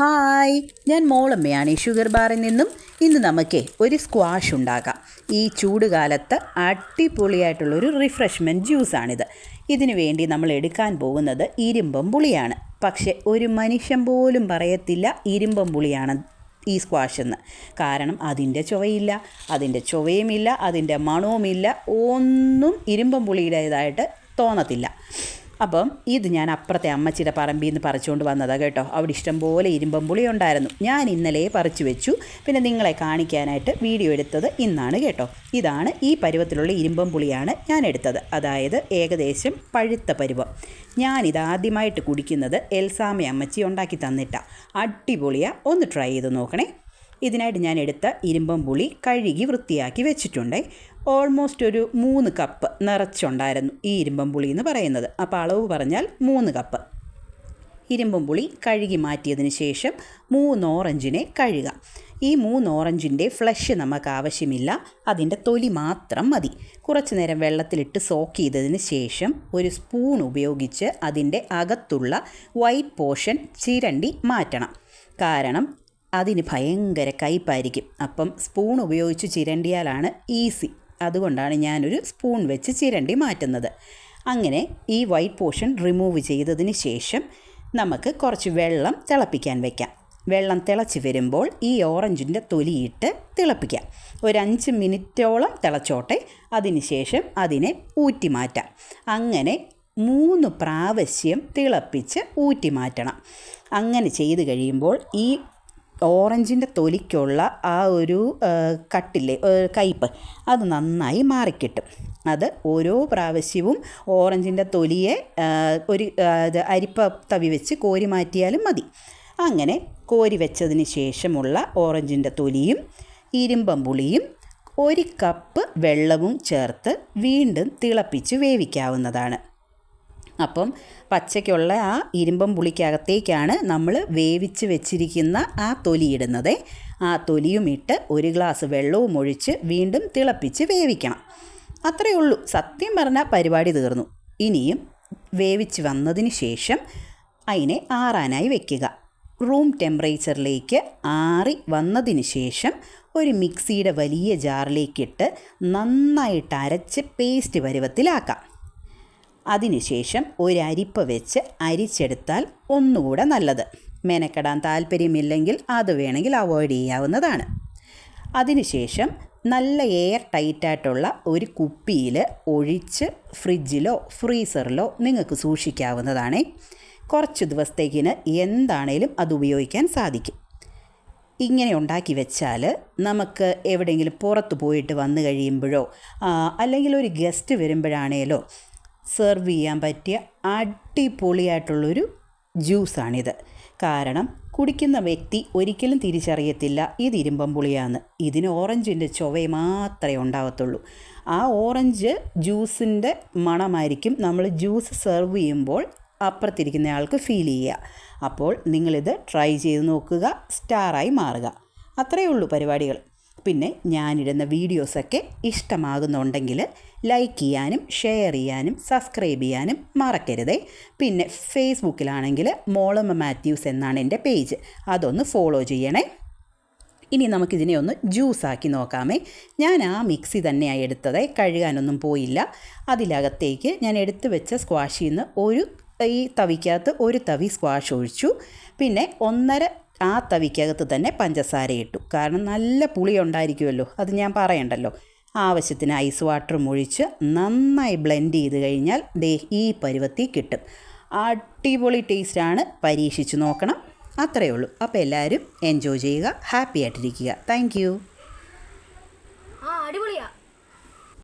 Hi ഞാൻ മോളമ്മയാണ്. Sugar ബാറിൽ നിന്നും ഇന്ന് നമുക്ക് ഒരു സ്ക്വാഷ് ഉണ്ടാക്കാം ഈ ചൂട് കാലത്ത് അടിപൊളിയായിട്ടുള്ളൊരു റിഫ്രഷ്മെന്റ് ജ്യൂസാണിത്. ഇതിനു വേണ്ടി നമ്മൾ എടുക്കാൻ പോകുന്നത് ഇരുമ്പം പുളിയാണ്. പക്ഷേ ഒരു മനുഷ്യൻ പോലും പറയത്തില്ല ഇരുമ്പം പുളിയാണ് ഈ സ്ക്വാഷ് എന്ന് കാരണം അതിന്റെ ചുവയില്ല അതിന്റെ ചുവയുമില്ല അതിന്റെ മണവുമില്ല ഒന്നും ഇരുമ്പം പുളിയുടേതായിട്ട് തോന്നത്തില്ല. അപ്പം ഇത് ഞാൻ അപ്പുറത്തെ അമ്മച്ചിയുടെ പറമ്പിൽ നിന്ന് പറിച്ചുകൊണ്ട് വന്നതാണ് കേട്ടോ. അവിടെ ഇഷ്ടംപോലെ ഇരുമ്പം പുളി ഉണ്ടായിരുന്നു. ഞാൻ ഇന്നലെ പറിച്ചു വെച്ചു. പിന്നെ നിങ്ങളെ കാണിക്കാനായിട്ട് വീഡിയോ എടുത്തത് ഇന്നാണ് കേട്ടോ. ഇതാണ് ഈ പരുവത്തിലുള്ള ഇരുമ്പം പുളിയാണ് ഞാൻ എടുത്തത്. അതായത് ഏകദേശം പഴുത്ത പരുവം. ഞാനിത് ആദ്യമായിട്ട് കുടിക്കുന്നത് എൽസാമ അമ്മച്ചി ഉണ്ടാക്കി തന്നിട്ട. അടിപൊളിയാണ് ഒന്ന് ട്രൈ ചെയ്ത് നോക്കണേ. ഇതിനായിട്ട് ഞാൻ എടുത്ത ഇരുമ്പം പുളി കഴുകി വൃത്തിയാക്കി വെച്ചിട്ടുണ്ട്. ഓൾമോസ്റ്റ് ഒരു മൂന്ന് കപ്പ് നിറച്ചുണ്ടായിരുന്നു ഈ ഇരുമ്പം പുളി എന്ന് പറയുന്നത്. അപ്പോൾ അളവ് പറഞ്ഞാൽ മൂന്ന് കപ്പ് ഇരുമ്പം പുളി കഴുകി മാറ്റിയതിന് ശേഷം മൂന്ന് ഓറഞ്ചിനെ കഴുകാം. ഈ മൂന്ന് ഓറഞ്ചിന്റെ ഫ്ലഷ് നമുക്ക് ആവശ്യമില്ല. അതിന്റെ തൊലി മാത്രം മതി. കുറച്ച് നേരം വെള്ളത്തിലിട്ട് സോക്ക് ചെയ്തതിന് ശേഷം ഒരു സ്പൂൺ ഉപയോഗിച്ച് അതിന്റെ അകത്തുള്ള വൈറ്റ് പോർഷൻ ചിരണ്ടി മാറ്റണം. കാരണം അതിന് ഭയങ്കര കയ്പായിരിക്കും. അപ്പം സ്പൂൺ ഉപയോഗിച്ച് ചിരണ്ടിയാലാണ് ഈസി അതുകൊണ്ടാണ് ഞാനൊരു സ്പൂൺ വെച്ച് ചിരണ്ടി മാറ്റുന്നത്. അങ്ങനെ ഈ വൈറ്റ് പോർഷൻ റിമൂവ് ചെയ്തതിന് ശേഷം നമുക്ക് കുറച്ച് വെള്ളം തിളപ്പിക്കാൻ വെക്കാം. വെള്ളം തിളച്ച് വരുമ്പോൾ ഈ ഓറഞ്ചിന്റെ തൊലിയിട്ട് തിളപ്പിക്കാം. ഒരു അഞ്ച് മിനിറ്റോളം തിളച്ചോട്ടെ. അതിനുശേഷം അതിനെ ഊറ്റി മാറ്റാം. അങ്ങനെ മൂന്ന് പ്രാവശ്യം തിളപ്പിച്ച് ഊറ്റി മാറ്റണം. അങ്ങനെ ചെയ്ത് കഴിയുമ്പോൾ ഈ ഓറഞ്ചിന്റെ തൊലിക്കുള്ള ആ ഒരു കട്ടില്ലേ കയ്പ്പ് അത് നന്നായി മാറിക്കിട്ടും. അത് ഓരോ പ്രാവശ്യവും ഓറഞ്ചിന്റെ തൊലിയെ ഒരു അരിപ്പ തവി വെച്ച് കോരി മാറ്റിയാലും മതി. അങ്ങനെ കോരി വെച്ചതിന് ശേഷമുള്ള ഓറഞ്ചിന്റെ തൊലിയും ഇരുമ്പം പുളിയും ഒരു കപ്പ് വെള്ളവും ചേർത്ത് വീണ്ടും തിളപ്പിച്ച് വേവിക്കാവുന്നതാണ്. അപ്പം പച്ചയ്ക്കുള്ള ആ ഇരുമ്പം പുളിക്കകത്തേക്കാണ് നമ്മൾ വേവിച്ച് വെച്ചിരിക്കുന്ന ആ തൊലി ഇടുന്നത്. ആ തൊലിയും ഇട്ട് ഒരു ഗ്ലാസ് വെള്ളവും ഒഴിച്ച് വീണ്ടും തിളപ്പിച്ച് വേവിക്കണം. അത്രയേ ഉള്ളൂ. സത്യം പറഞ്ഞാൽ പരിപാടി തീർന്നു. ഇനിയും വേവിച്ച് വന്നതിന് ശേഷം അതിനെ ആറാനായി വെക്കുക. റൂം ടെമ്പറേച്ചറിലേക്ക് ആറി വന്നതിന് ശേഷം ഒരു മിക്സിയുടെ വലിയ ജാറിലേക്കിട്ട് നന്നായിട്ട് അരച്ച് പേസ്റ്റ് പരുവത്തിലാക്കാം. അതിനുശേഷം ഒരു അരിപ്പ വെച്ച് അരിച്ചെടുത്താൽ ഒന്നുകൂടെ നല്ലത്. മെനക്കെടാൻ താല്പര്യമില്ലെങ്കിൽ അത് വേണമെങ്കിൽ അവോയ്ഡ് ചെയ്യാവുന്നതാണ്. അതിനുശേഷം നല്ല എയർ ടൈറ്റായിട്ടുള്ള ഒരു കുപ്പിയിൽ ഒഴിച്ച് ഫ്രിഡ്ജിലോ ഫ്രീസറിലോ നിങ്ങൾക്ക് സൂക്ഷിക്കാവുന്നതാണ്. കുറച്ച് ദിവസത്തേക്കിന് എന്താണേലും അത് ഉപയോഗിക്കാൻ സാധിക്കും. ഇങ്ങനെ ഉണ്ടാക്കി വെച്ചാൽ നമുക്ക് എവിടെയെങ്കിലും പുറത്ത് പോയിട്ട് വന്നു കഴിയുമ്പോഴോ അല്ലെങ്കിൽ ഒരു ഗസ്റ്റ് വരുമ്പോഴാണേലോ സെർവ് ചെയ്യാൻ പറ്റിയ അടിപൊളിയായിട്ടുള്ളൊരു ജ്യൂസാണിത്. കാരണം കുടിക്കുന്ന വ്യക്തി ഒരിക്കലും തിരിച്ചറിയത്തില്ല ഇത് ഇരുമ്പം പുളിയാണ് ഇതിന് ഓറഞ്ചിന്റെ ചുവ മാത്രമേ ഉണ്ടാകത്തുള്ളൂ ആ ഓറഞ്ച് ജ്യൂസിന്റെ മണമായിരിക്കും നമ്മൾ ജ്യൂസ് സെർവ് ചെയ്യുമ്പോൾ അപ്പുറത്തിരിക്കുന്ന ആൾക്ക് ഫീൽ ചെയ്യുക. അപ്പോൾ നിങ്ങളിത് ട്രൈ ചെയ്ത് നോക്കുക സ്റ്റാറായി മാറുക. അത്രയേ ഉള്ളൂ പരിപാടികൾ. പിന്നെ ഞാനിടുന്ന വീഡിയോസൊക്കെ ഇഷ്ടമാകുന്നുണ്ടെങ്കിൽ ലൈക്ക് ചെയ്യാനും ഷെയർ ചെയ്യാനും സബ്സ്ക്രൈബ് ചെയ്യാനും മറക്കരുതേ. പിന്നെ ഫേസ്ബുക്കിലാണെങ്കിൽ മോളമ്മ മാത്യൂസ് എന്നാണ് എന്റെ പേജ്. അതൊന്ന് ഫോളോ ചെയ്യണേ. ഇനി നമുക്കിതിനെ ഒന്ന് ജ്യൂസാക്കി നോക്കാമേ. ഞാൻ ആ മിക്സി തന്നെയാണ് എടുത്തത്. കഴുകാനൊന്നും പോയില്ല. അതിലകത്തേക്ക് ഞാൻ എടുത്തു വെച്ച സ്ക്വാഷിൽ നിന്ന് ഒരു ഈ തവിക്കകത്ത് ഒരു തവി സ്ക്വാഷ് ഒഴിച്ചു. പിന്നെ ഒന്നര ആ തവിക്കകത്ത് തന്നെ പഞ്ചസാര ഇട്ടു. കാരണം നല്ല പുളി ഉണ്ടായിരിക്കുമല്ലോ അത് ഞാൻ പറയണ്ടല്ലോ. ആവശ്യത്തിന് ഐസ് വാട്ടറും ഒഴിച്ച് നന്നായി ബ്ലെൻഡ് ചെയ്ത് കഴിഞ്ഞാൽ ദേ ഈ പരുവത്തി കിട്ടും. അടിപൊളി ടേസ്റ്റാണ് പരീക്ഷിച്ച് നോക്കണം. അത്രയേ ഉള്ളൂ. അപ്പോൾ എല്ലാവരും എൻജോയ് ചെയ്യുക. ഹാപ്പി ആയിട്ടിരിക്കുക. താങ്ക്